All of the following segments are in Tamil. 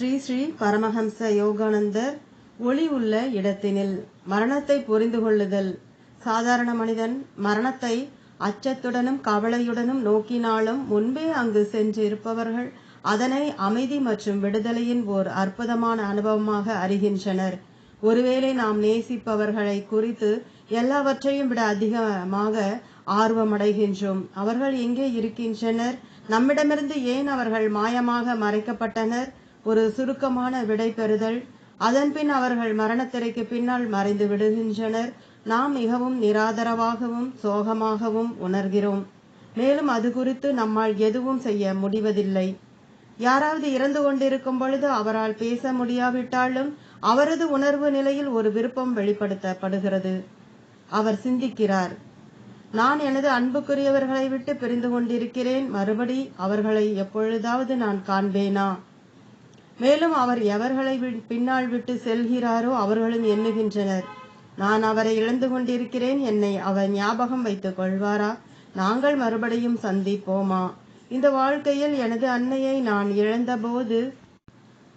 ஸ்ரீ ஸ்ரீ பரமஹம்ச யோகானந்தர் ஒளி உள்ள இடத்தினில் மரணத்தை புரிந்து கொள்ளுதல். சாதாரண மனிதன் மரணத்தை அச்சத்துடனும் கவலையுடனும் நோக்கினாலும் முன்பே அங்கு சென்று இருப்பவர்கள் அதனை அமைதி மற்றும் விடுதலையின் ஓர் அற்புதமான அனுபவமாக அறிகின்றனர். ஒருவேளை நாம் நேசிப்பவர்களை குறித்து எல்லாவற்றையும் விட அதிகமாக ஆர்வமடைகின்றோம். அவர்கள் எங்கே இருக்கின்றனர்? நம்மிடமிருந்து ஏன் அவர்கள் மாயமாக மறைக்கப்பட்டனர்? ஒரு சுருக்கமான விடை பெறுதல். அதன்பின் அவர்கள் மரணத்திரைக்கு பின்னால் மறைந்து விடுகின்றனர். நாம் மிகவும் நிராதரவாகவும் சோகமாகவும் உணர்கிறோம். மேலும் அது குறித்து நம்மால் எதுவும் செய்ய முடிவதில்லை. யாராவது இறந்து கொண்டிருக்கும் பொழுது அவரால் பேச முடியாவிட்டாலும் அவரது உணர்வு நிலையில் ஒரு விருப்பம் வெளிப்படுத்தப்படுகிறது. அவர் சிந்திக்கிறார். நான் எனது அன்புக்குரியவர்களை விட்டு பிரிந்து கொண்டிருக்கிறேன். மறுபடி அவர்களை எப்பொழுதாவது நான் காண்பேனா? மேலும் அவர் எவர்களை பின்னால் விட்டு செல்கிறாரோ அவர்களும் எண்ணுகின்றனர். நான் அவரை இழந்து கொண்டிருக்கிறேன். என்னை அவர் ஞாபகம் வைத்துக் கொள்வாரா? நாங்கள் மறுபடியும் சந்திப்போமா? இந்த வாழ்க்கையில் எனது அன்னையை நான் இழந்தபோது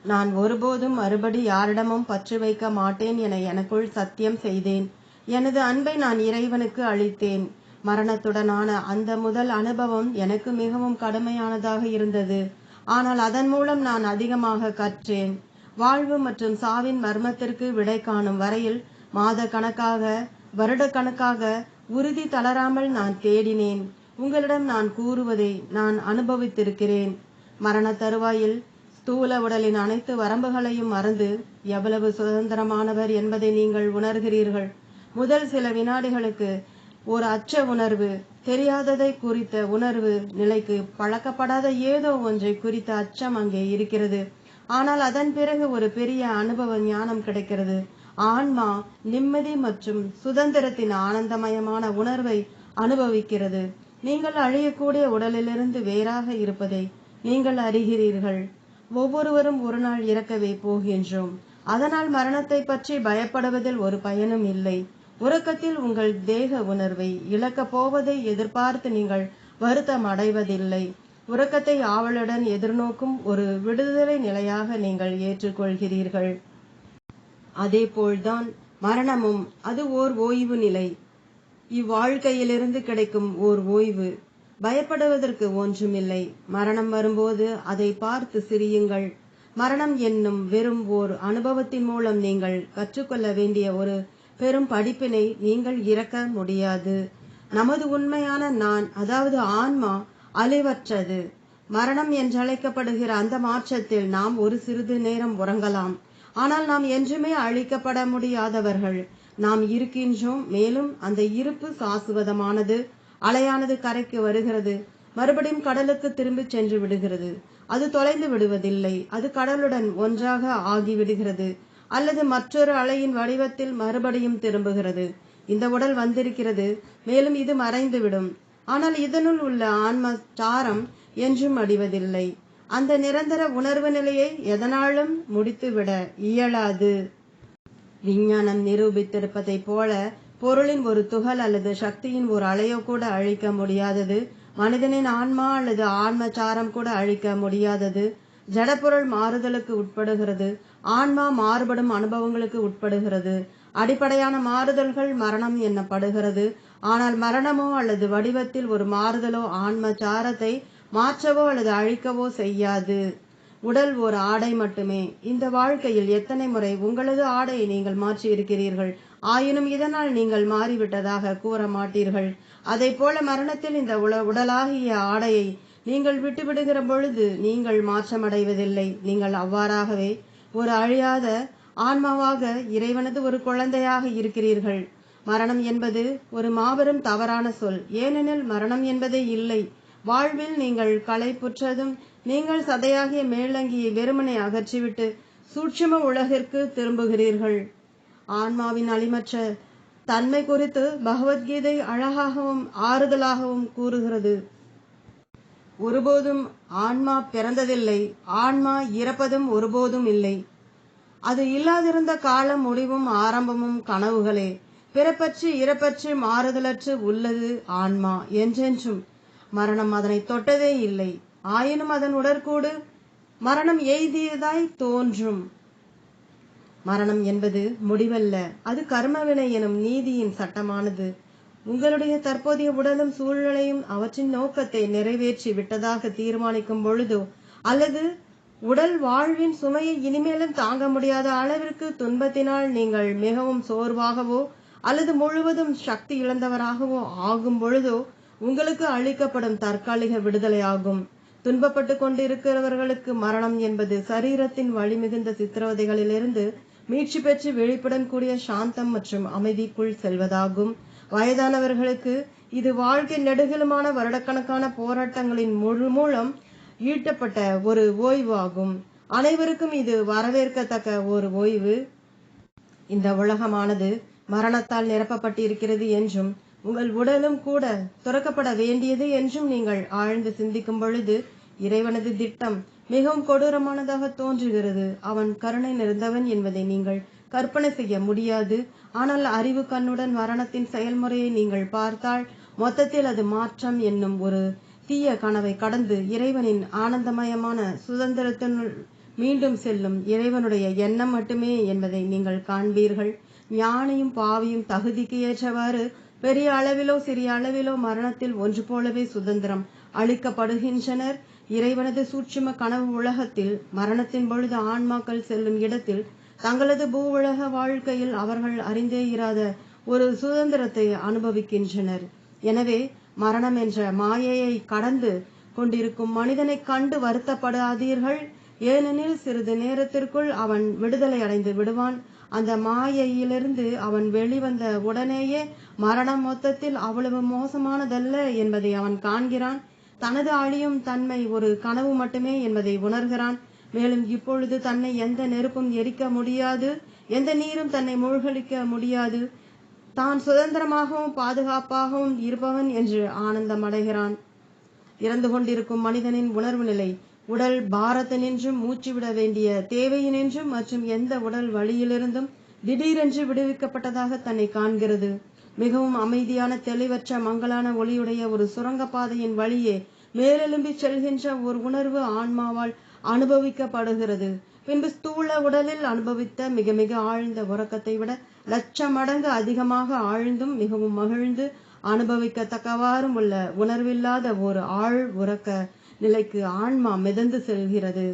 நான் ஒருபோதும் மறுபடி யாரிடமும் பற்று வைக்க மாட்டேன் என எனக்குள் சத்தியம் செய்தேன். எனது அன்பை நான் இறைவனுக்கு அளித்தேன். மரணத்துடனான அந்த முதல் அனுபவம் எனக்கு மிகவும் கடுமையானதாக இருந்தது. ஆனால் அதன் மூலம் நான் அதிகமாக கற்றேன். வாழ்வு மற்றும் சாவின் மர்மத்திற்கு விடை காணும் வரையில் மாத கணக்காக வருடக்கணக்காக உறுதி தளராமல் நான் தேடினேன். உங்களிடம் நான் கூறுவதை நான் அனுபவித்திருக்கிறேன். மரண தருவாயில் ஸ்தூல உடலின் அனைத்து வரம்புகளையும் மறந்து எவ்வளவு சுதந்திரமானவர் என்பதை நீங்கள் உணர்கிறீர்கள். முதல் சில வினாடிகளுக்கு ஒரு அச்ச உணர்வு தெரியாததை குறித்த உணர்வு நிலைக்கு பழக்கப்படாத ஏதோ ஒன்றை குறித்த அச்சம் அங்கே இருக்கிறது. ஆனால் அதன் பிறகு ஒரு பெரிய அனுபவ ஞானம் கிடைக்கிறது. ஆன்மா நிம்மதி மற்றும் சுதந்திரத்தின் ஆனந்தமயமான உணர்வை அனுபவிக்கிறது. நீங்கள் அழியக்கூடிய உடலிலிருந்து வேறாக இருப்பதை நீங்கள் அறிகிறீர்கள். ஒவ்வொருவரும் ஒரு நாள் இறக்கவே போகின்றோம். அதனால் மரணத்தை பற்றி பயப்படுவதில் ஒரு பயனும் இல்லை. உறக்கத்தில் உங்கள் தேக உணர்வை இழக்கப் போவதை எதிர்பார்த்து நீங்கள் வருத்தம் அடைவதில்லை உறக்கத்தை ஆவலுடன் எதிர்நோக்கும் ஒரு விடுதலை நிலையாக நீங்கள் ஏற்றுக்கொள்கிறீர்கள். அதேபோல்தான் மரணமும் அது ஓர் ஓய்வு நிலை. இவ்வாழ்க்கையிலிருந்து கிடைக்கும் ஓர் ஓய்வு. பயப்படுவதற்கு ஒன்றுமில்லை. மரணம் வரும்போது அதை பார்த்து சிரியுங்கள். மரணம் என்னும் வெறும் ஓர் அனுபவத்தின் மூலம் நீங்கள் கற்றுக்கொள்ள வேண்டிய ஒரு பெரும் படிப்பினை நீங்கள் இறக்க முடியாது. நமது உண்மையான நான் அதாவது ஆன்மா அழிவற்றது. மரணம் என்றழைக்கப்படுகிற அந்த மாற்றத்தில் நாம் ஒரு சிறிது நேரம் உறங்கலாம். ஆனால் நாம் என்றுமே அழிக்கப்பட முடியாதவர்கள். நாம் இருக்கின்றோம் மேலும் அந்த இருப்பு சாசுவதமானது அலையானது கரைக்கு வருகிறது. மறுபடியும் கடலுக்கு திரும்பி சென்று விடுகிறது. அது தொலைந்து விடுவதில்லை. அது கடலுடன் ஒன்றாக ஆகிவிடுகிறது. அல்லது மற்றொரு அலையின் வடிவத்தில் மறுபடியும் திரும்புகிறது. இந்த உடல் வந்திருக்கிறது. மேலும் இது மறைந்துவிடும். ஆனால் இதனுள் உள்ள ஆன்ம சாரம் என்றும் அடிவதில்லை. அந்த நிரந்தர உணர்வு நிலையை எதனாலும் முடித்துவிட இயலாது. விஞ்ஞானம் நிரூபித்திருப்பதைப் போல பொருளின் ஒரு துகள் அல்லது சக்தியின் ஒரு அலையோ கூட அழிக்க முடியாதது. மனிதனின் ஆன்மா அல்லது ஆன்மச்சாரம் கூட அழிக்க முடியாதது. ஜடப்பொருள் மாறுதலுக்கு உட்படுகிறது. ஆன்மா மாறுபடும் அனுபவங்களுக்கு உட்படுகிறது. அடிப்படையான மாறுதல்கள் மரணம் என்னப்படுகிறது. ஆனால் மரணமோ அல்லது வடிவத்தில் ஒரு மாறுதலோ ஆன்ம சாரத்தை மாற்றவோ அல்லது அழிக்கவோ செய்யாது. உடல் ஒரு ஆடை மட்டுமே. இந்த வாழ்க்கையில் எத்தனை முறை உங்களது ஆடையை நீங்கள் மாற்றி இருக்கிறீர்கள் ஆயினும் இதனால் நீங்கள் மாறிவிட்டதாக கூற மாட்டீர்கள். அதை போல மரணத்தில் இந்த உல உடலாகிய ஆடையை நீங்கள் விட்டுவிடுகிற பொழுது நீங்கள் மாற்றமடைவதில்லை. நீங்கள் அவ்வாறாகவே ஒரு அழியாத ஆன்மாவாக இறைவனது ஒரு குழந்தையாக இருக்கிறீர்கள். மரணம் என்பது ஒரு மாபெரும் தவறான சொல். ஏனெனில் மரணம் என்பதே இல்லை. வாழ்வில் நீங்கள் களைப்புற்றதும் நீங்கள் சதையாகிய மேலங்கியை வெறுமனை அகற்றிவிட்டு சூட்சும உலகிற்கு திரும்புகிறீர்கள். ஆன்மாவின் அழிமற்ற தன்மை குறித்து பகவத்கீதை அழகாகவும் ஆறுதலாகவும் கூறுகிறது. ஒருபோதும் ஆன்மா பிறந்ததில்லை ஆன்மா இறப்பதும் ஒருபோதும் இல்லை. அது இல்லாதிருந்த காலம் முடிவும் ஆரம்பமும் கனவுகளே. பிறப்பற்று இறப்பற்று மாறுதலற்று உள்ளது ஆன்மா என்றென்றும். மரணம் அதனை தொட்டதே இல்லை. ஆயினும் அதன் உடற்கூடு மரணம் எய்தியதாய் தோன்றும். மரணம் என்பது முடிவல்ல. அது கர்மவினை எனும் நீதியின் சட்டமானது. உங்களுடைய தற்போதைய உடலும் சூழ்நிலையும் அவற்றின் நோக்கத்தை நிறைவேற்றி விட்டதாக தீர்மானிக்கும் பொழுதோ அல்லது உடல் வாழ்வின் சுமையை இனிமேலும் தாங்க முடியாத அளவிற்கு துன்பத்தினால் நீங்கள் மிகவும் சோர்வாகவோ அல்லது முழுவதும் சக்தி இழந்தவராகவோ ஆகும் பொழுதோ உங்களுக்கு அளிக்கப்படும் தற்காலிக விடுதலையாகும். துன்பப்பட்டு கொண்டிருக்கிறவர்களுக்கு மரணம் என்பது சரீரத்தின் வழிமிகுந்த சித்திரவதைகளிலிருந்து மீட்சி பெற்று விழிப்புடன் கூடிய சாந்தம் மற்றும் அமைதிக்குள் செல்வதாகும். வயதானவர்களுக்கு இது வாழ்க்கை நெடுகிலுமான வருடக்கணக்கான போராட்டங்களின் முழு மூலம் ஈட்டப்பட்ட ஒரு ஓய்வு ஆகும் அனைவருக்கும் இது வரவேற்கத்தக்க ஒரு ஓய்வு. இந்த உலகமானது மரணத்தால் நிரப்பப்பட்டிருக்கிறது என்றும் உங்கள் உடலும் கூட துறக்கப்பட வேண்டியது என்றும் நீங்கள் ஆழ்ந்து சிந்திக்கும் பொழுது இறைவனது திட்டம் மிகவும் கொடூரமானதாக தோன்றுகிறது. அவன் கருணை நிறைந்தவன் என்பதை நீங்கள் கற்பனை செய்ய முடியாது. ஆனால் அறிவு கண்ணுடன் மரணத்தின் செயல்முறையை நீங்கள் பார்த்தால் மொத்தத்தில் அது மாற்றம் என்னும் ஒரு தீய கனவை கடந்து இறைவனின் ஆனந்தமயமான சுதந்திரத்தினுள் மீண்டும் செல்லும் இறைவனுடைய எண்ணம் மட்டுமே என்பதை நீங்கள் காண்பீர்கள். ஞானியும் பாவியும் தகுதிக்கு ஏற்றவாறு பெரிய அளவிலோ சிறிய அளவிலோ மரணத்தில் ஒன்று போலவே சுதந்திரம் அளிக்கப்படுகின்றனர். இறைவனது சூட்சும கனவு உலகத்தில் மரணத்தின் பொழுது ஆன்மாக்கள் செல்லும் இடத்தில் தங்களது பூ உலக வாழ்க்கையில் அவர்கள் அறிந்தே இராத ஒரு சுதந்திரத்தை அனுபவிக்கின்றனர். எனவே மரணம் என்ற மாயையை கடந்து கொண்டிருக்கும் மனிதனை கண்டு வருத்தப்படாதீர்கள். ஏனெனில் சிறிது நேரத்திற்குள் அவன் விடுதலை அடைந்து விடுவான். அந்த மாயையிலிருந்து அவன் வெளிவந்த உடனேயே மரணம் மொத்தத்தில் அவ்வளவு மோசமானதல்ல என்பதை அவன் காண்கிறான். தனது அழியும் தன்மை ஒரு கனவு மட்டுமே என்பதை உணர்கிறான். மேலும் இப்பொழுது தன்னை எந்த நெருப்பும் எரிக்க முடியாது எந்த நீரும் தன்னை மூழ்கடிக்க முடியாது. தான் சுதந்திரமாகவும் பாதுகாப்பாகவும் இருப்பவன் என்று ஆனந்தம் அடைகிறான் இறந்து கொண்டிருக்கும் மனிதனின் உணர்வு நிலை உடல் பாரத்தினின்றும் மூச்சுவிட வேண்டிய தேவையினின்றும் மற்றும் எந்த உடல் வழியிலிருந்தும் திடீரென்று விடுவிக்கப்பட்டதாக தன்னை காண்கிறது. மிகவும் அமைதியான தெளிவற்ற மங்களான ஒளியுடைய ஒரு சுரங்கப்பாதையின் வழியே மேலெலும்பி செல்கின்ற ஒரு உணர்வு ஆன்மாவால் அனுபவிக்கப்படுகிறது. பின்பு ஸ்தூல உடலில் அனுபவித்த மிக மிக ஆழ்ந்த உறக்கத்தை விட லட்சம் மடங்கு அதிகமாக ஆழ்ந்தும் மிகவும் மகிழ்ந்து அனுபவிக்கத்தக்கவாறும் உள்ள உணர்வில்லாத ஒரு ஆழ் உறக்க நிலைக்கு ஆன்மா மிதந்து செல்கிறது.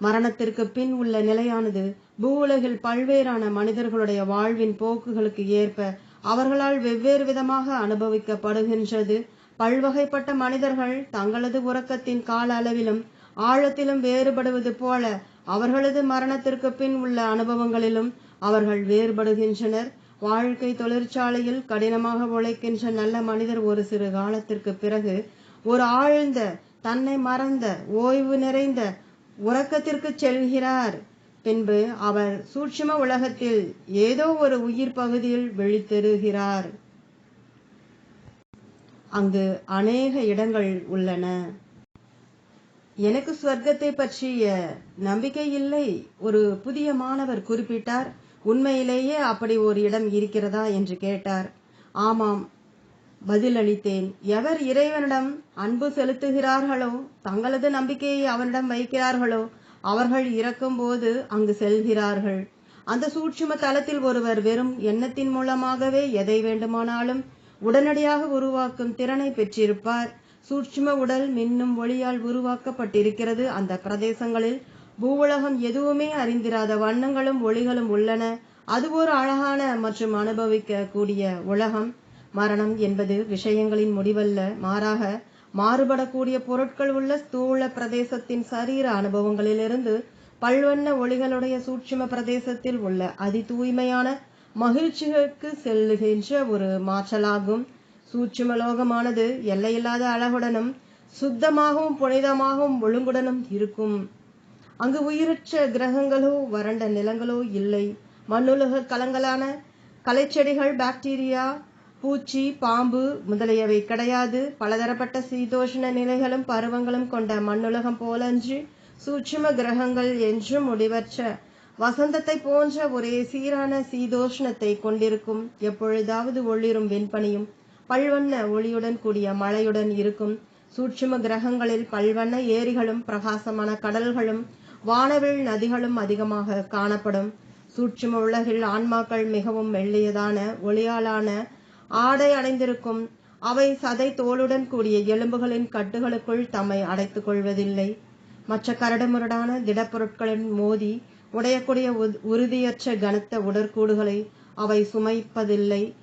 மரணத்திற்கு பின் உள்ள நிலையானது பூவுலகில் பல்வேறான மனிதர்களுடைய வாழ்வின் போக்குகளுக்கு ஏற்ப அவர்களால் வெவ்வேறு விதமாக அனுபவிக்கப்படுகின்றது. பல்வகைப்பட்ட மனிதர்கள் தங்களது உறக்கத்தின் கால அளவிலும் ஆழத்திலும் வேறுபடுவது போல அவர்களது மரணத்திற்கு பின் உள்ள அனுபவங்களிலும் அவர்கள் வேறுபடுகின்றனர். வாழ்க்கை தொழிற்சாலையில் கடினமாக உழைக்கின்ற நல்ல மனிதர் ஒரு சிறு காலத்திற்கு பிறகு ஒரு ஆழ்ந்த தன்னை மறந்த ஓய்வு நிறைந்த உறக்கத்திற்கு செல்கிறார். பின்பு அவர் சூட்சும உலகத்தில் ஏதோ ஒரு உயிர் பகுதியில் விழித்தெறுகிறார் அங்கு அநேக இடங்கள் உள்ளன. எனக்கு ஸ்வர்க்கத்தை பற்றிய நம்பிக்கை இல்லை. ஒரு புதிய மாணவர் குறிப்பிட்டார் உண்மையிலேயே அப்படி ஒரு இடம் இருக்கிறதா? என்று கேட்டார். ஆமாம் பதிலளித்தேன். எவர் இறைவனிடம் அன்பு செலுத்துகிறார்களோ தங்களது நம்பிக்கையை அவனிடம் வைக்கிறார்களோ அவர்கள் இறக்கும்போது அங்கு செல்கிறார்கள். அந்த சூட்சும தளத்தில் ஒருவர் வெறும் எண்ணத்தின் மூலமாகவே எதை வேண்டுமானாலும் உடனடியாக உருவாக்கும் திறனை பெற்றிருப்பார். சூட்சும உடல் மின்னும் ஒளியால் உருவாக்கப்பட்டிருக்கிறது. அந்த பிரதேசங்களில் பூவுலகம் எதுவுமே அறிந்திராத வண்ணங்களும் ஒளிகளும் உள்ளன. அது ஒரு அழகான மற்றும் அனுபவிக்க கூடிய உலகம். மரணம் என்பது விஷயங்களின் முடிவல்ல. மாறாக மாறுபடக்கூடிய பொருட்கள் உள்ள ஸ்தூல பிரதேசத்தின் சரீர அனுபவங்களிலிருந்து பல்வண்ண ஒளிகளுடைய சூட்சும பிரதேசத்தில் உள்ள அதி தூய்மையான மகிழ்ச்சிகளுக்கு செல்லுகின்ற ஒரு மாற்றலாகும். சூட்சும லோகமானது எல்லையில்லாத அழகுடனும் சுத்தமாகவும் புனிதமாகவும் ஒழுங்குடனும் இருக்கும். அங்கு உயிரற்ற கிரகங்களோ வறண்ட நிலங்களோ இல்லை. மண்ணுலக கலங்களான கலைச்செடிகள் பாக்டீரியா பூச்சி பாம்பு முதலியவை கிடையாது. பலதரப்பட்ட சீதோஷ்ண நிலைகளும் பருவங்களும் கொண்ட மண்ணுலகம் போலன்றி சூட்சும கிரகங்கள் என்றும் முடிவற்ற வசந்தத்தை போன்ற ஒரே சீரான சீதோஷ்ணத்தை கொண்டிருக்கும். எப்பொழுதாவது ஒளிரும் வெண்பனியும் பல்வண்ண ஒளியுடன் கூடிய மழையுடன் இருக்கும் சூட்சும கிரகங்களில் பல்வண்ண ஏரிகளும் பிரகாசமான கடல்களும் வானவில் நதிகளும் அதிகமாக காணப்படும். சூட்சும உலகில் ஆன்மாக்கள் மிகவும் மெல்லியதான ஒளியாலான ஆடை அடைந்திருக்கும் அவை சதை தோலுடன் கூடிய எலும்புகளின் கட்டுகளுக்குள் தம்மை அடைத்துக் கொள்வதில்லை. மற்ற கரடுமுரடான திடப்பொருட்களின் மோதி உடையக்கூடிய உ- உறுதியற்ற கனத்த உடற்கூடுகளை அவை சுமைப்பதில்லை.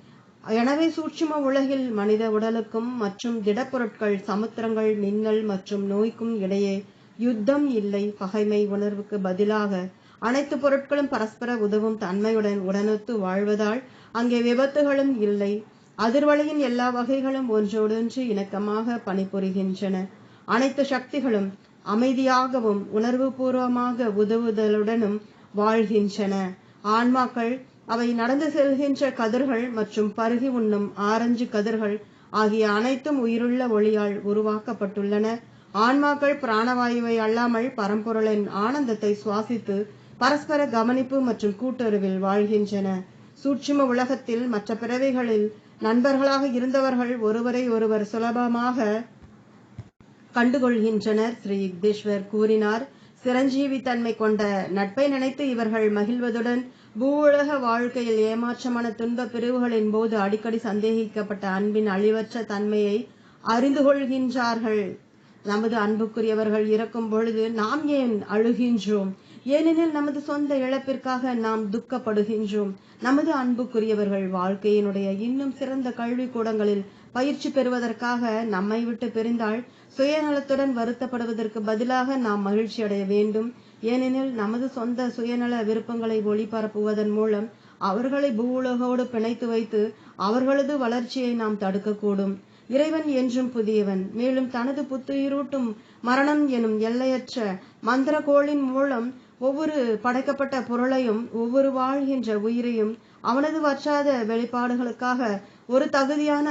எனவே சூட்சும உலகில் மனித உடலுக்கும் மற்றும் திடப்பொருட்கள் சமுத்திரங்கள் மின்னல் மற்றும் நோய்க்கும் இடையே யுத்தம் இல்லை. பகைமை உணர்வுக்கு பதிலாக அனைத்து பொருட்களும் பரஸ்பர உதவும் தன்மையுடன் உடனொத்து வாழ்வதால் அங்கே விபத்துகளும் இல்லை. அதிர்வலையின் எல்லா வகைகளும் ஒன்றோடொன்று இணக்கமாக பணிபுரிகின்றன. அனைத்து சக்திகளும் அமைதியாகவும் உணர்வுபூர்வமாக உதவுதலுடனும் வாழ்கின்றன. ஆன்மாக்கள் அவை நடந்து செல்கின்ற கதிர்கள் மற்றும் பருகி உண்ணும் ஆரஞ்சு கதிர்கள் ஆகிய அனைத்தும் உயிருள்ள ஒளியால் உருவாக்கப்பட்டுள்ளன. ஆன்மாக்கள் பிராணவாயுவை அல்லாமல் பரம்பொருளின் ஆனந்தத்தை சுவாசித்து பரஸ்பர கவனிப்பு மற்றும் கூட்டுறவில் வாழ்கின்றன. சூட்சும உலகத்தில் மற்ற பிறவிகளில் நண்பர்களாக இருந்தவர்கள் ஒருவரை ஒருவர் சுலபமாக கண்டுகொள்கின்றனர் ஸ்ரீ யுக்தேஸ்வர் கூறினார். சிரஞ்சீவி தன்மை கொண்ட நட்பை நினைத்து இவர்கள் மகிழ்வதுடன் பூவுலக வாழ்க்கையில் ஏமாற்றமான துன்ப பிரிவுகளின் போது அடிக்கடி சந்தேகிக்கப்பட்ட அன்பின் அழிவற்ற தன்மையை அறிந்து கொள்கின்றார்கள். நமது அன்புக்குரியவர்கள் இறக்கும் பொழுது நாம் ஏன் அழுகின்றோம்? ஏனெனில் நமது சொந்த இழப்பிற்காக நாம் துக்கப்படுகின்றோம். நமது அன்புக்குரியவர்கள் வாழ்க்கையினுடைய இன்னும் சிறந்த கல்விக்கூடங்களில் பயிற்சி பெறுவதற்காக நம்மை விட்டு பிரிந்தால் சுயநலத்துடன் வருத்தப்படுவதற்கு பதிலாக நாம் மகிழ்ச்சி அடைய வேண்டும். ஏனெனில் நமது சொந்த சுயநல விருப்பங்களை ஒளிபரப்புவதன் மூலம் அவர்களை பூவுலகோடு பிணைத்து வைத்து அவர்களது வளர்ச்சியை நாம் தடுக்கக்கூடும். இறைவன் என்றும் புதியவன் மேலும் தனது புத்துயிரூட்டும் மரணம் எனும் எல்லையற்ற மந்திரகோளின் மூலம் ஒவ்வொரு படைக்கப்பட்ட பொருளையும் ஒவ்வொரு வாழ்கின்ற உயிரையும் அவனது வற்றாத வெளிப்பாடுகளுக்காக ஒரு தகுதியான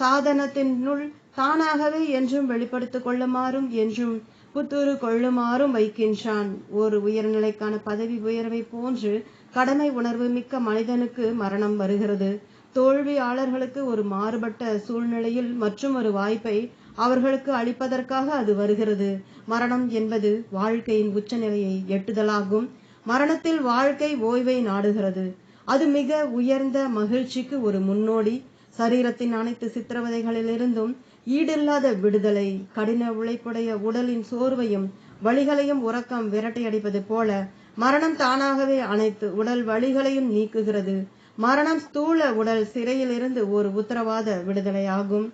சாதனத்தினுள் தானாகவே என்றும் வெளிப்படுத்திக் கொள்ளுமாறும் என்றும் புத்தூரு கொள்ளுமாறும் வைக்கின்றான். ஒரு உயர்நிலைக்கான பதவி உயர்வை போன்று கடமை உணர்வு மிக்க மனிதனுக்கு மரணம் வருகிறது. தோல்வியாளர்களுக்கு ஒரு மாறுபட்ட சூழ்நிலையில் மற்றும் ஒரு வாய்ப்பை அவர்களுக்கு அளிப்பதற்காக அது வருகிறது. மரணம் என்பது வாழ்க்கையின் உச்சநிலையை எட்டுதலாகும். மரணத்தில் வாழ்க்கை ஓய்வை நாடுகிறது. அது மிக உயர்ந்த மகிழ்ச்சிக்கு ஒரு முன்னோடி. சரீரத்தின் அனைத்து சித்திரவதைகளிலிருந்தும் ஈடில்லாத விடுதலை கடின உழைப்புடைய உடலின் சோர்வையும் வலிகளையும் உறக்கம் விரட்டையடிப்பது போல மரணம் தானாகவே அனைத்து உடல் வலிகளையும் நீக்குகிறது. மரணம் ஸ்தூல உடல் சிறையிலிருந்து ஒரு உத்தரவாத விடுதலையாகும்.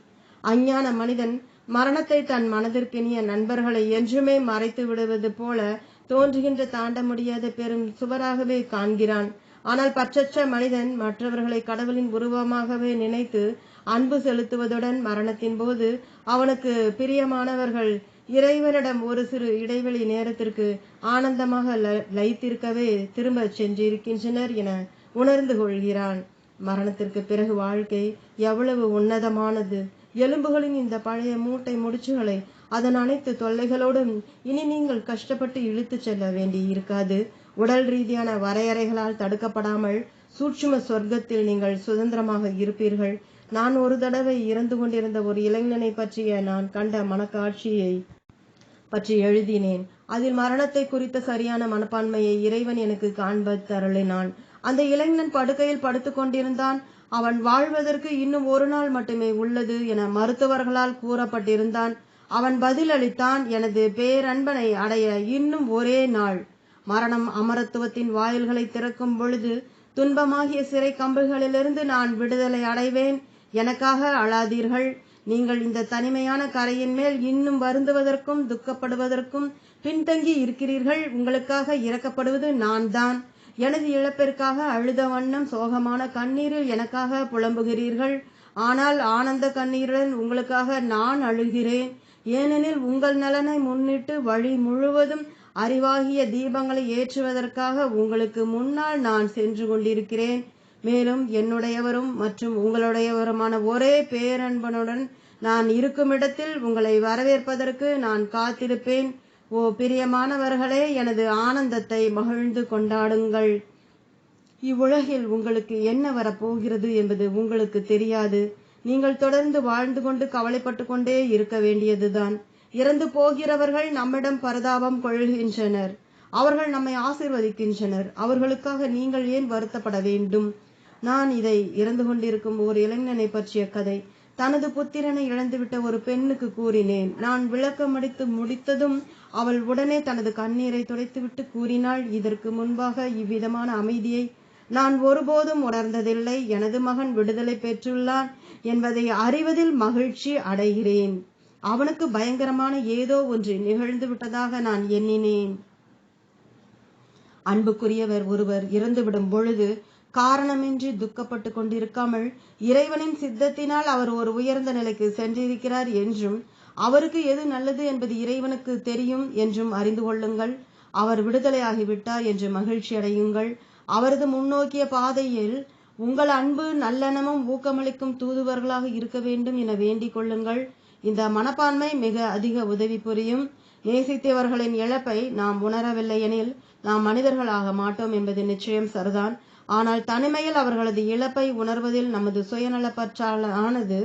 அஞ்ஞான மனிதன் மரணத்தை தன் மனதிற்கினிய நண்பர்களை என்றுமே மறைத்து விடுவது போல தோன்றுகின்ற தாண்ட முடியாத பெரும் சுவராகவே காண்கிறான். ஆனால் பற்றற்ற மனிதன் மற்றவர்களை கடவுளின் உருவமாகவே நினைத்து அன்பு செலுத்துவதுடன் மரணத்தின் போது அவனுக்கு பிரியமானவர்கள் இறைவனிடம் ஒரு சிறு இடைவெளி நேரத்திற்கு ஆனந்தமாக ல- லயித்திருக்கவே திரும்ப சென்றிருக்கின்றனர் என உணர்ந்து கொள்கிறான். மரணத்திற்கு பிறகு வாழ்க்கை எவ்வளவு உன்னதமானது. எலும்புகளின் இந்த பழைய மூட்டை முடிச்சுகளை அதன் அனைத்து தொல்லைகளோடும் இனி நீங்கள் கஷ்டப்பட்டு இழுத்து செல்ல வேண்டி இருக்காது உடல் ரீதியான வரையறைகளால் தடுக்கப்படாமல் சூட்சும சொர்க்கத்தில் நீங்கள் சுதந்திரமாக இருப்பீர்கள். நான் ஒரு தடவை இறந்து கொண்டிருந்த ஒரு இளைஞனை பற்றிய நான் கண்ட மனக்காட்சியை பற்றி எழுதினேன். அதில் மரணத்தை குறித்த சரியான மனப்பான்மையை இறைவன் எனக்கு காண்பத் தரளினான். அந்த இளைஞன் படுக்கையில் படுத்து கொண்டிருந்தான். அவன் வாழ்வதற்கு இன்னும் ஒரு நாள் மட்டுமே உள்ளது என மருத்துவர்களால் கூறப்பட்டிருந்தான். அவன் பதிலளித்தான் எனது பேரன்பனை அடைய இன்னும் ஒரே நாள். மரணம் அமரத்துவத்தின் வாயில்களை திறக்கும் பொழுது துன்பமாகிய சிறை கம்புகளிலிருந்து நான் விடுதலை அடைவேன். எனக்காக அழாதீர்கள். நீங்கள் இந்த தனிமையான கரையின் மேல் இன்னும் வருந்துவதற்கும் துக்கப்படுவதற்கும் பின்தங்கி இருக்கிறீர்கள். உங்களுக்காக இறக்கப்படுவது நான் தான் எனது இழப்பிற்காக அழுத வண்ணம் சோகமான கண்ணீரில் எனக்காக புலம்புகிறீர்கள். ஆனால் ஆனந்த கண்ணீருடன் உங்களுக்காக நான் அழுகிறேன். ஏனெனில் உங்கள் நலனை முன்னிட்டு வழி முழுவதும் அறிவாகிய தீபங்களை ஏற்றுவதற்காக உங்களுக்கு முன்னால் நான் சென்று கொண்டிருக்கிறேன். மேலும் என்னுடையவரும் மற்றும் உங்களுடையவருமான ஒரே பேரன்பனுடன் நான் இருக்கும் இடத்தில் உங்களை வரவேற்பதற்கு நான் காத்திருப்பேன். ஓ பிரியமானவர்களே எனது ஆனந்தத்தை மகிழ்ந்து கொண்டாடுங்கள். இவ்வுலகில் உங்களுக்கு என்ன வரப்போகிறது என்பது உங்களுக்கு தெரியாது. நீங்கள் தொடர்ந்து வாழ்ந்து கொண்டு கவலைப்பட்டு கொண்டே இருக்க வேண்டியதுதான். இறந்து போகிறவர்கள் நம்மிடம் பரதாபம் கொள்கின்றனர். அவர்கள் நம்மை ஆசிர்வதிக்கின்றனர். அவர்களுக்காக நீங்கள் ஏன் வருத்தப்பட வேண்டும்? நான் இதை இறந்து கொண்டிருக்கும் ஒரு இளைஞனை பற்றிய கதை. தனது புத்திரனை இழந்துவிட்ட ஒரு பெண்ணுக்கு கூறினேன். நான் விளக்கமடித்து முடித்ததும் அவள் உடனே தனது கண்ணீரை துடைத்துவிட்டு கூறினாள் இதற்கு முன்பாக இவ்விதமான அமைதியை நான் ஒருபோதும் உணர்ந்ததில்லை. எனது மகன் விடுதலை பெற்றுள்ளான் என்பதை அறிவதில் மகிழ்ச்சி அடைகிறேன். அவனுக்கு பயங்கரமான ஏதோ ஒன்று நிகழ்ந்து விட்டதாக நான் எண்ணினேன். அன்புக்குரியவர் ஒருவர் இறந்துவிடும் பொழுது காரணமின்றி துக்கப்பட்டு கொண்டிருக்காமல் இறைவனின் சித்தத்தினால் அவர் ஒரு உயர்ந்த நிலைக்கு சென்றிருக்கிறார் என்றும் அவருக்கு எது நல்லது என்பது இறைவனுக்கு தெரியும் என்றும் அறிந்து கொள்ளுங்கள். அவர் விடுதலையாகிவிட்டார் என்று மகிழ்ச்சி அடையுங்கள். அவரது முன்னோக்கிய பாதையில் உங்கள் அன்பு நல்லெண்ணமும் ஊக்கமளிக்கும் தூதுவர்களாக இருக்க வேண்டும் என வேண்டிக் கொள்ளுங்கள். இந்த மனப்பான்மை மிக அதிக உதவி புரியும். நேசித்தவர்களின் இழப்பை நாம் உணரவில்லை எனில் நாம் மனிதர்களாக மாட்டோம் என்பது நிச்சயம் சரிதான். ஆனால் தனிமையில் அவர்களது இழப்பை உணர்வதில் நமது சுயநலப்பற்றாலானது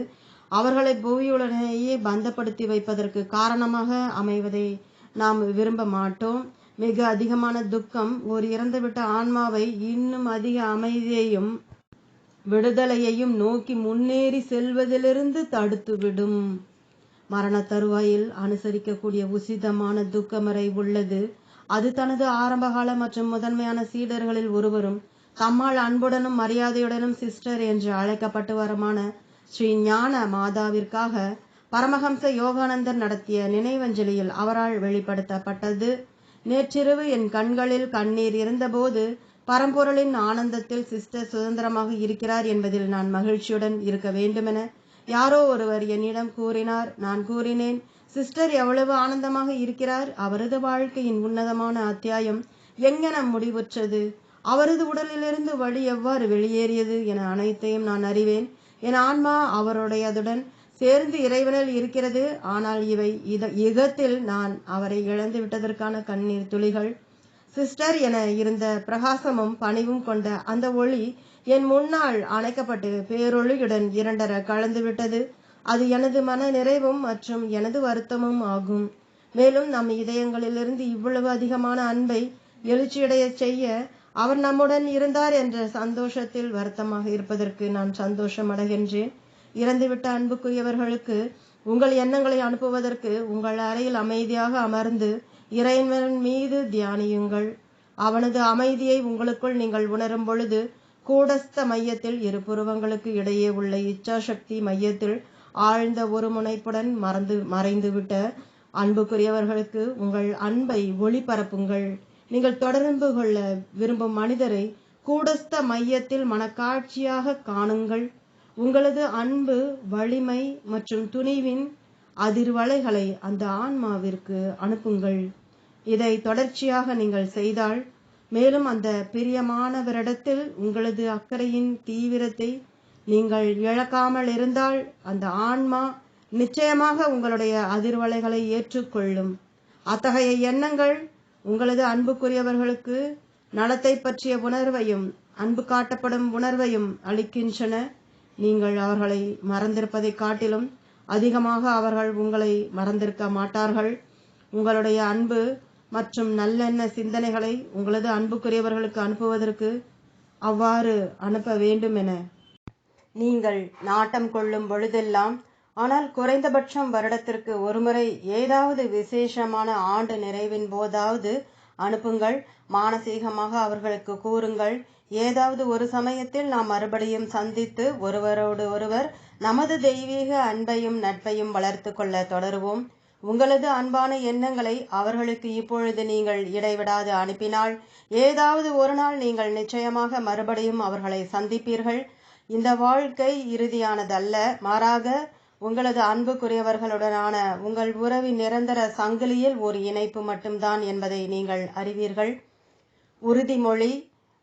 அவர்களை புவியுடனேயே பந்தப்படுத்தி வைப்பதற்கு காரணமாக அமைவதை நாம் விரும்ப மாட்டோம். மிக அதிகமான துக்கம் ஒரு இறந்துவிட்ட ஆன்மாவை இன்னும் அதிக அமைதியையும் விடுதலையையும் நோக்கி முன்னேறி செல்வதிலிருந்து தடுத்துவிடும். மரண தருவாயில் அனுசரிக்கக்கூடிய உசிதமான துக்கமறை உள்ளது. அது தனது ஆரம்பகால மற்றும் முதன்மையான சீடர்களில் ஒருவரும் தம்மால் அன்புடனும் மரியாதையுடனும் சிஸ்டர் என்று அழைக்கப்பட்டு வருமான ஸ்ரீ ஞான மாதாவிற்காக பரமஹம்ச யோகானந்தர் நடத்திய நினைவஞ்சலியில் அவரால் வெளிப்படுத்தப்பட்டது. நேற்றிரவு என் கண்களில் கண்ணீர் இருந்தபோது பரம்பொருளின் ஆனந்தத்தில் சிஸ்டர் சுதந்திரமாக இருக்கிறார் என்பதில் நான் மகிழ்ச்சியுடன் இருக்க வேண்டுமென யாரோ ஒருவர் என்னிடம் கூறினார். நான் கூறினேன் சிஸ்டர் எவ்வளவு ஆனந்தமாக இருக்கிறார்? அவரது வாழ்க்கையின் உன்னதமான அத்தியாயம் எங்கென முடிவுற்றது? அவரது உடலிலிருந்து வழி எவ்வாறு வெளியேறியது என அனைத்தையும் நான் அறிவேன். என் ஆன்மா அவருடையதுடன் சேர்ந்து இறைவனில் இருக்கிறது. ஆனால் இவை இத யுகத்தில் நான் அவரை இழந்து விட்டதற்கான கண்ணீர் துளிகள். சிஸ்டர் என இருந்த பிரகாசமும் பணிவும் கொண்ட அந்த ஒளி என் முன்னால் அணைக்கப்பட்டு பேரொளியுடன் இரண்டர கலந்து விட்டது. அது எனது மன நிறைவும் மற்றும் எனது வருத்தமும் ஆகும். மேலும் நம் இதயங்களிலிருந்து இவ்வளவு அதிகமான அன்பை எழுச்சியடைய செய்ய அவர் நம்முடன் இருந்தார் என்ற சந்தோஷத்தில் வருத்தமாக இருப்பதற்கு நான் சந்தோஷம் அடைகின்றேன். இறந்துவிட்ட அன்புக்குரியவர்களுக்கு உங்கள் எண்ணங்களை அனுப்புவதற்கு உங்கள் அறையில் அமைதியாக அமர்ந்து இறைவன் மீது தியானியுங்கள். அவனது அமைதியை உங்களுக்குள் நீங்கள் உணரும் பொழுது கூடஸ்த மையத்தில் இரு புருவங்களுக்கு இடையே உள்ள இச்சாசக்தி மையத்தில் ஆழ்ந்த ஒரு முனைப்புடன் மறந்து மறைந்துவிட்ட அன்புக்குரியவர்களுக்கு உங்கள் அன்பை ஒளிபரப்புங்கள். நீங்கள் தொடர்பு கொள்ள விரும்பும் மனிதரை கூடஸ்த மையத்தில் மனக்காட்சியாக காணுங்கள். உங்களது அன்பு வலிமை மற்றும் துணிவின் அதிர்வலைகளை அந்த ஆன்மாவிற்கு அனுப்புங்கள். இதை தொடர்ச்சியாக நீங்கள் செய்தால் மேலும் அந்த பிரியமானவரிடத்தில் உங்களது அக்கறையின் தீவிரத்தை நீங்கள் இழக்காமல் இருந்தால் அந்த ஆன்மா நிச்சயமாக உங்களுடைய அதிர்வலைகளை ஏற்றுக்கொள்ளும். அத்தகைய எண்ணங்கள் உங்களது அன்புக்குரியவர்களுக்கு நலத்தை பற்றிய உணர்வையும் அன்பு காட்டப்படும் உணர்வையும் அளிக்கின்றன. நீங்கள் அவர்களை மறந்திருப்பதை காட்டிலும் அதிகமாக அவர்கள் உங்களை மறந்திருக்க மாட்டார்கள். உங்களுடைய அன்பு மற்றும் நல்லெண்ண சிந்தனைகளை உங்களது அன்புக்குரியவர்களுக்கு அனுப்புவதற்கு அவ்வாறு அனுப்ப வேண்டும் என நீங்கள் நாட்டம் கொள்ளும் பொழுதெல்லாம் ஆனால் குறைந்தபட்சம் வருடத்திற்கு ஒருமுறை ஏதாவது விசேஷமான ஆண்டு நிறைவின் போதாவது அனுப்புங்கள். மானசீகமாக அவர்களுக்கு கூறுங்கள். ஏதாவது ஒரு சமயத்தில் நாம் மறுபடியும் சந்தித்து ஒருவரோடு ஒருவர் நமது தெய்வீக அன்பையும் நட்பையும் வளர்த்து கொள்ள தொடருவோம். உங்களது அன்பான எண்ணங்களை அவர்களுக்கு இப்பொழுது நீங்கள் இடைவிடாது அனுப்பினால் ஏதாவது ஒரு நாள் நீங்கள் நிச்சயமாக மறுபடியும் அவர்களை சந்திப்பீர்கள். இந்த வாழ்க்கை இறுதியானதல்ல. மாறாக உங்களது அன்புக்குரியவர்களுடனான உங்கள் உறவின் நிரந்தர சங்கிலியில் ஒரு இணைப்பு மட்டும்தான் என்பதை நீங்கள் அறிவீர்கள். உறுதிமொழி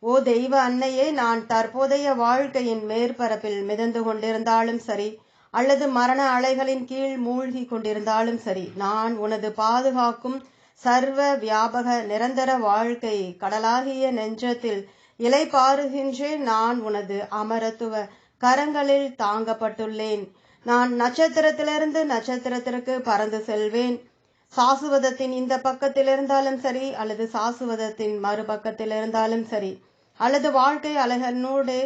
ஓ தெய்வ அன்னையே நான் தற்போதைய வாழ்க்கையின் மேற்பரப்பில் மிதந்து கொண்டிருந்தாலும் சரி அல்லது மரண அலைகளின் கீழ் மூழ்கி கொண்டிருந்தாலும் சரி நான் உனது பாதுகாக்கும் சர்வ வியாபக நிரந்தர வாழ்க்கை கடலாகிய நெஞ்சத்தில் இலை பாருகின்றேன் நான் உனது அமரத்துவ கரங்களில் தாங்கப்பட்டுள்ளேன். நான் நட்சத்திரத்திலிருந்து நட்சத்திரத்திற்கு பறந்து செல்வேன். சாசுவதத்தின் இந்த பக்கத்தில் இருந்தாலும் சரி அல்லது சாசுவதத்தின் மறுபக்கத்தில் இருந்தாலும் சரி அல்லது வாழ்க்கை அழகனோடு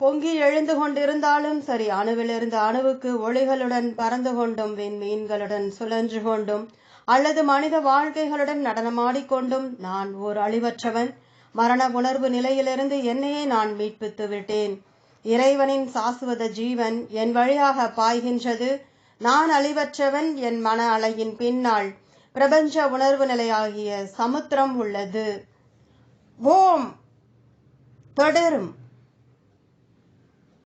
பொங்கி எழுந்து கொண்டிருந்தாலும் சரி அணுவிலிருந்து அணுவுக்கு ஒளிகளுடன் பறந்து கொண்டும் விண்மீன்களுடன் சுழன்று கொண்டும் அல்லது மனித வாழ்க்கைகளுடன் நடனமாடிக்கொண்டும் நான் ஓர் அழிவற்றவன். மரண உணர்வு நிலையிலிருந்து என்னையே நான் மீட்பித்து விட்டேன். இறைவனின் சாசுவத ஜீவன் என் வழியாக பாய்கின்றது. நான் அழிவற்றவன் என் மன அலையின் பின்னால். பிரபஞ்ச உணர்வு நிலையாகிய சமுத்திரம் உள்ளது. ஓம். தொடரும்.